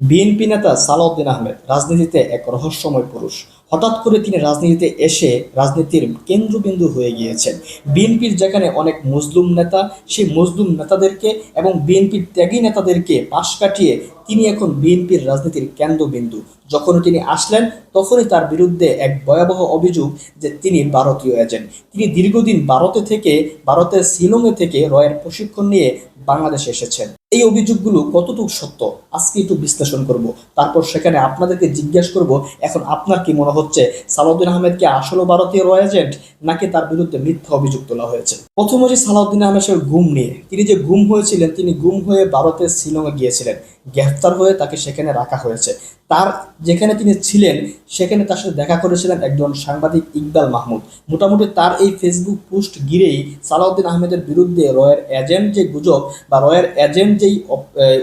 BNP নেতা সালাউদ্দিন আহমেদ রাজনীতিতে এক রহস্যময় পুরুষ। হঠাৎ করে তিনি রাজনীতিতে এসে রাজনীতির কেন্দ্রবিন্দু হয়ে গিয়েছেন। বিএনপির যেখানে অনেক মজলুম নেতা, সেই মজলুম নেতাদেরকে এবং বিএনপির ত্যাগী নেতাদেরকে পাশ কাটিয়ে তিনি এখন বিএনপির রাজনীতির কেন্দ্রবিন্দু। যখন তিনি আসলেন, তখনই তার বিরুদ্ধে এক ভয়াবহ অভিযোগ যে তিনি ভারতীয় এজেন্ট। তিনি দীর্ঘদিন ভারতে থেকে, ভারতের শিলংয়ে থেকে রয়ের প্রশিক্ষণ নিয়ে বাংলাদেশে এসেছেন। এই অভিযোগগুলো কতটুকু সত্য? আজকে একটু বিশ্লেষণ করব। তারপর সেখানে আপনাদেরকে জিজ্ঞাসা করব, এখন আপনার কি মনে হচ্ছে সালাউদ্দিন আহমেদকে আসলে ভারতীয় রয় এজেন্ট নাকি তার বিরুদ্ধে মিথ্যা অভিযোগ তোলা হয়েছে? প্রথম হচ্ছে সালাউদ্দিন আহমেদের ঘুম নিয়ে। তিনি যে গুম হয়েছিলেন, তিনি গুম হয়ে ভারতের শিলংয়ে গিয়েছিলেন। গ্রেফতার হয়ে তাকে সেখানে রাখা হয়েছে। তার যেখানে তিনি ছিলেন, সেখানে তার সাথে দেখা করেছিলেন একজন সাংবাদিক ইকবাল মাহমুদ। মোটামুটি তার এই ফেসবুক পোস্ট ঘিরেই সালাউদ্দিন আহমেদের বিরুদ্ধে রয়ের এজেন্ট যে গুজব বা রয়ের এজেন্ট যেই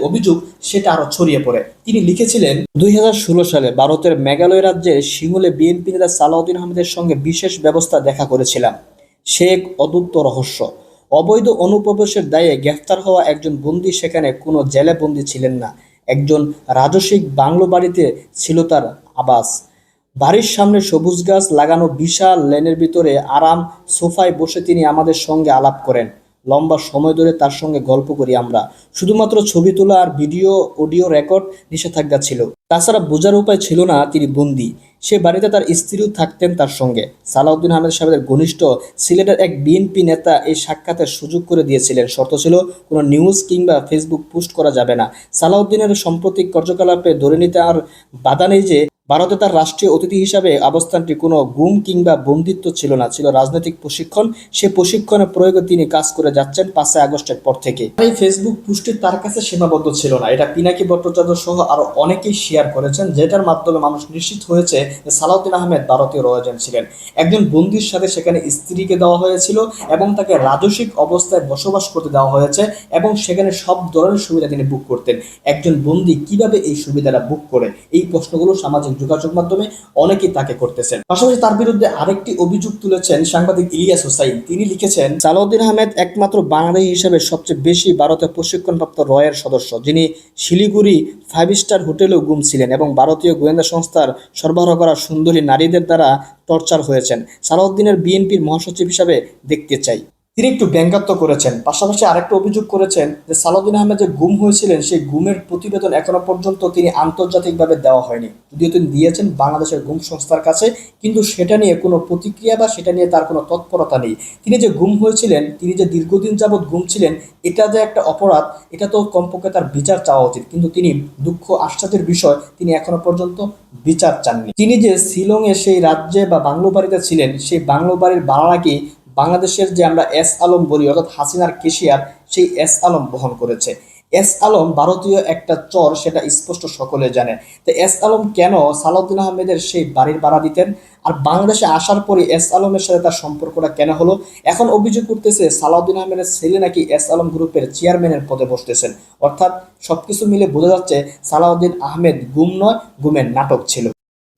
অভিযোগ, সেটা আরও ছড়িয়ে পড়ে। তিনি লিখেছিলেন, দুই হাজার ষোলো সালে ভারতের মেঘালয় রাজ্যের সিঙ্গুলে বিএনপি নেতা সালাউদ্দিন আহমেদের সঙ্গে বিশেষ ব্যবস্থা দেখা করেছিলাম। সে এক অদ্ভুত রহস্য। অবৈধ অনুপ্রবেশের দায়ে গ্রেফতার হওয়া একজন বন্দী সেখানে কোনো জেলে বন্দী ছিলেন না। একজন রাজস্বিক বাংলো বাড়িতে ছিল তার আবাস। বাড়ির সামনে সবুজ গাছ লাগানো বিশাল লেনের ভিতরে আরাম সোফায় বসে তিনি আমাদের সঙ্গে আলাপ করেন। লম্বা সময় ধরে তার সঙ্গে গল্প করি আমরা। শুধুমাত্র ছবি তোলা আর ভিডিও, অডিও রেকর্ড নিষেধাজ্ঞা ছিল। তাছাড়া বোঝার উপায় ছিল না তিনি বন্দী। সে বাড়িতে তার স্ত্রীও থাকতেন তার সঙ্গে। সালাউদ্দিন আহমেদ সাহেবের ঘনিষ্ঠ সিলেটের এক বিএনপি নেতা এই সাক্ষাতের সুযোগ করে দিয়েছিলেন। শর্ত ছিল, কোনো নিউজ কিংবা ফেসবুক পোস্ট করা যাবে না। সালাউদ্দিনের সাম্প্রতিক কার্যকলাপে ধরে নিতে আর বাধা নেই যে ভারতে তার রাষ্ট্রীয় অতিথি হিসাবে অবস্থানটি কোনো গুম কিংবা বন্দিত্ব ছিল না, ছিল রাজনৈতিক প্রশিক্ষণ। সে প্রশিক্ষণের প্রয়োগে তিনি কাজ করে যাচ্ছেন পাঁচই আগস্টের পর থেকে। এই ফেসবুক পোস্টটি তার কাছে সীমাবদ্ধ ছিল না। এটা পিনাকি ভট্টাচার্য সহ আরও অনেকেই শেয়ার করেছেন, যেটার মাধ্যমে মানুষ নিশ্চিত হয়েছে যে সালাউদ্দিন আহমেদ ভারতীয় রয়েছেন ছিলেন। একজন বন্দির সাথে সেখানে স্ত্রীকে দেওয়া হয়েছিল এবং তাকে রাজস্বিক অবস্থায় বসবাস করতে দেওয়া হয়েছে এবং সেখানে সব ধরনের সুবিধা তিনি বুক করতেন। একজন বন্দি কীভাবে এই সুবিধাটা বুক করে? এই প্রশ্নগুলো সামাজিক যোগাযোগ মাধ্যমে অনেকেই তাকে করতেছেন। পাশাপাশি তার বিরুদ্ধে আরেকটি অভিযোগ তুলেছেন সাংবাদিক ইলিয়াস হোসাইন। তিনি লিখেছেন, সালাউদ্দিন আহমেদ একমাত্র বাঙালি হিসেবে সবচেয়ে বেশি ভারতে প্রশিক্ষণপ্রাপ্ত রয়ের সদস্য, যিনি শিলিগুড়ি ফাইভ স্টার হোটেলেও গুম ছিলেন এবং ভারতীয় গোয়েন্দা সংস্থার সরবরাহ করা সুন্দরী নারীদের দ্বারা টর্চার হয়েছেন। সালাউদ্দিনের বিএনপির মহাসচিব হিসাবে দেখতে চাই। তিনি একটু ব্যঙ্গাত্ম করেছেন। পাশাপাশি আরেকটা অভিযোগ করেছেন যে সালাউদ্দিন আহমেদ যে গুম হয়েছিলেন, সেই গুমের প্রতিবেদন এখনও পর্যন্ত তিনি আন্তর্জাতিকভাবে দেওয়া হয়নি। যদিও তিনি দিয়েছেন বাংলাদেশের গুম সংস্থার কাছে, কিন্তু সেটা নিয়ে কোনো প্রতিক্রিয়া বা সেটা নিয়ে তার কোনো তৎপরতা নেই। তিনি যে গুম হয়েছিলেন, তিনি যে দীর্ঘদিন যাবৎ গুম ছিলেন, এটা যে একটা অপরাধ, এটা তো কমপক্ষে তার বিচার চাওয়া উচিত। কিন্তু তিনি দুঃখ, আশ্চর্যের বিষয়, তিনি এখনও পর্যন্ত বিচার চাননি। তিনি যে শিলংয়ে সেই রাজ্যে বা বাংলো বাড়িতে ছিলেন, সেই বাংলো বাড়ির ভাড়াকে বাংলাদেশের যে আমরা এস আলম বলি, অর্থাৎ হাসিনার কেশিয়ার, সেই এস আলম বহন করেছে। এস আলম ভারতীয় একটা চর, সেটা স্পষ্ট সকলে জানে। তো এস আলম কেন সালাউদ্দিন আহমেদের সেই বাড়ির ভাড়া দিতেন? আর বাংলাদেশে আসার পরে এস আলমের সাথে তার সম্পর্কটা কেন হলো? এখন অভিযোগ করতেছে সালাউদ্দিন আহমেদের ছেলে নাকি এস আলম গ্রুপের চেয়ারম্যানের পদে বসতেছেন। অর্থাৎ সবকিছু মিলে বোঝা যাচ্ছে, সালাউদ্দিন আহমেদ গুম নয়, গুমের নাটক ছিল।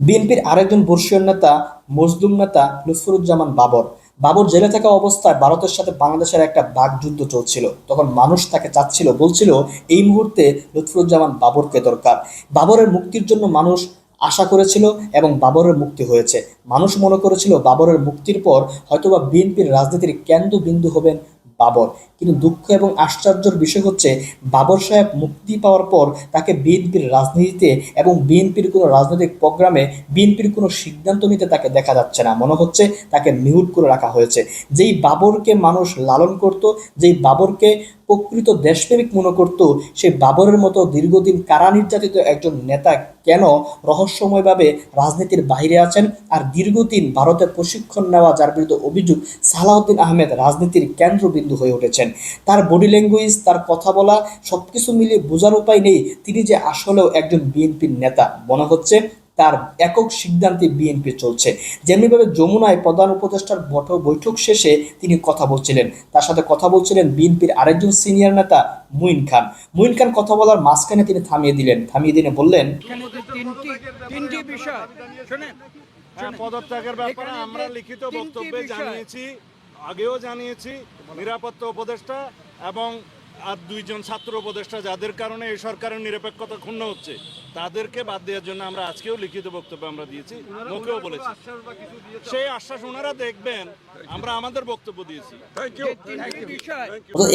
বিএনপির আরেকজন বর্ষীয় নেতা, মজলুম নেতা লুৎফুরুজ্জামান বাবর। বাবর জেলে থাকা অবস্থায় ভারতের সাথে বাংলাদেশের একটা বাঘযুদ্ধ চলছিল। তখন মানুষ তাকে চাচ্ছিল, বলছিল, এই মুহূর্তে লুৎফুরুজ্জামান বাবরকে দরকার। বাবরের মুক্তির জন্য মানুষ আশা করেছিল এবং বাবরের মুক্তি হয়েছে। মানুষ মনে করেছিল বাবরের মুক্তির পর হয়তোবা বিএনপির রাজনীতির কেন্দ্রবিন্দু হবেন বাবর। কিন্তু দুঃখ এবং আশ্চর্যের বিষয় হচ্ছে, বাবর সাহেব মুক্তি পাওয়ার পর তাকে বিএনপির রাজনীতিতে এবং বিএনপির কোনো রাজনৈতিক প্রোগ্রামে, বিএনপির কোনো সিদ্ধান্ত নিতে তাকে দেখা যাচ্ছে না। মনে হচ্ছে তাকে মিউট করে রাখা হয়েছে। যেই বাবরকে মানুষ লালন করত, যেই বাবরকে প্রকৃত দেশপ্রেমিক মনে করত সেই বাবরের মতো দীর্ঘদিন কারা নির্যাতিত একজন নেতা কেন রহস্যময়ভাবে রাজনীতির বাইরে আছেন আর দীর্ঘদিন ভারতে প্রশিক্ষণ নেওয়া যার বিরুদ্ধে অভিযোগ সালাউদ্দিন আহমেদ রাজনীতির কেন্দ্রবিন্দু হয়ে উঠেছেন। তার বডি ল্যাঙ্গুয়েজ তার কথা বলা সব কিছু মিলিয়ে বোঝার উপায় নেই। তিনি যে আসলেও একজন বিএনপির নেতা, মনে হচ্ছে তার একক সিদ্ধান্তে বিএনপি চলছে। যেমনিভাবে যমুনায় প্রধান উপদেষ্টার বঠ- বৈঠক শেষে তিনি কথা বলছিলেন। তার সাথে কথা বলছিলেন বিএনপির আরেকজন সিনিয়র নেতা মুইন খান। মুইন খান কথা বলার মাঝখানে তিনি থামিয়ে দিলেন। থামিয়ে দিয়ে বললেন তিনটি তিনটি বিষয় হ্যাঁ, পদত্যাগের ব্যাপারে আমরা লিখিত বক্তব্যে জানিয়েছি আগেও জানিয়েছি নিরাপত্তা উপদেষ্টা এবং আর দুইজন ছাত্র উপদেষ্টা যাদের কারণে এই সরকারের নিরপেক্ষতা ক্ষুণ্ণ হচ্ছে। তাদেরকে বাদ দেওয়ার জন্য আমরা আজকেও লিখিত বক্তব্য আমরা দিয়েছি মুখেও বলেছি। সেই আশ্বাস ওনারা দেখবেন আমরা আমাদের বক্তব্য দিয়েছি।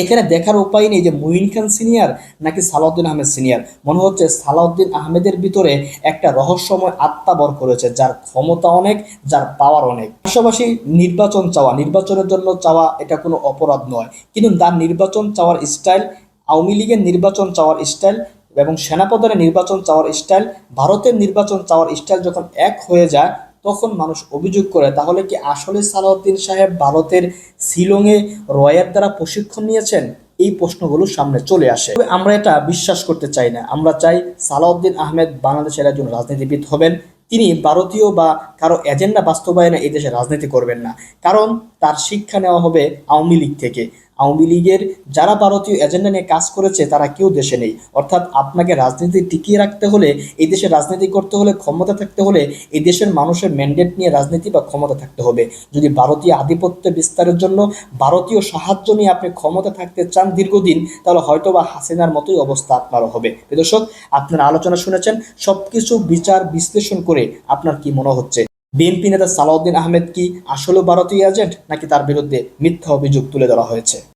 এখানে দেখার উপায় নেই যে মুইন খান সিনিয়র নাকি সালাউদ্দিন আহমেদ সিনিয়র। মনে হচ্ছে সালাউদ্দিন আহমেদের ভিতরে একটা রহস্যময় আত্মা বর করেছে যার ক্ষমতা অনেক যার পাওয়ার অনেক। পাশাপাশি নির্বাচন চাওয়া নির্বাচনের জন্য চাওয়া এটা কোনো অপরাধ নয়। কিন্তু তার নির্বাচন চাওয়ার স্টাইল আওয়ামী লীগের নির্বাচন চাওয়ার স্টাইল এবং সেনাপ্রধানের নির্বাচন চাওয়ার স্টাইল ভারতের নির্বাচন চাওয়ার স্টাইল যখন এক হয়ে যায়, তখন মানুষ অভিযোগ করে, তাহলে কি আসলে সালাউদ্দিন সাহেব ভারতের শিলংয়ে রয়ের দ্বারা প্রশিক্ষণ নিয়েছেন? এই প্রশ্নগুলো সামনে চলে আসে। আমরা এটা বিশ্বাস করতে চাই না। আমরা চাই সালাউদ্দিন আহমেদ বাংলাদেশের একজন রাজনীতিবিদ হবেন। তিনি ভারতীয় বা কারও এজেন্ডা বাস্তবায়নে এই দেশে রাজনীতি করবেন না। কারণ তার শিক্ষা নেওয়া হবে আওয়ামী লীগ থেকে। আওয়ামী লীগের যারা ভারতীয় এজেন্ডা নিয়ে কাজ করেছে, তারা কেউ দেশে নেই। অর্থাৎ আপনাকে রাজনীতি টিকিয়ে রাখতে হলে, এই দেশে রাজনীতি করতে হলে, ক্ষমতা থাকতে হলে, এই দেশের মানুষের ম্যান্ডেট নিয়ে রাজনীতি বা ক্ষমতা থাকতে হবে। যদি ভারতীয় আধিপত্য বিস্তারের জন্য ভারতীয় সাহায্য নিয়ে আপনি ক্ষমতা থাকতে চান দীর্ঘদিন, তাহলে হয়তো বা হাসিনার মতোই অবস্থা আপনারও হবে। দর্শক, আপনারা আলোচনা শুনেছেন, সবকিছু বিচার বিশ্লেষণ করে আপনার কি মনে হচ্ছে? বিএনপি নেতা সালাউদ্দিন আহমেদ কি আসলে ভারতীয় এজেন্ট নাকি তার বিরুদ্ধে মিথ্যা অভিযোগ তুলে ধরা হয়েছে?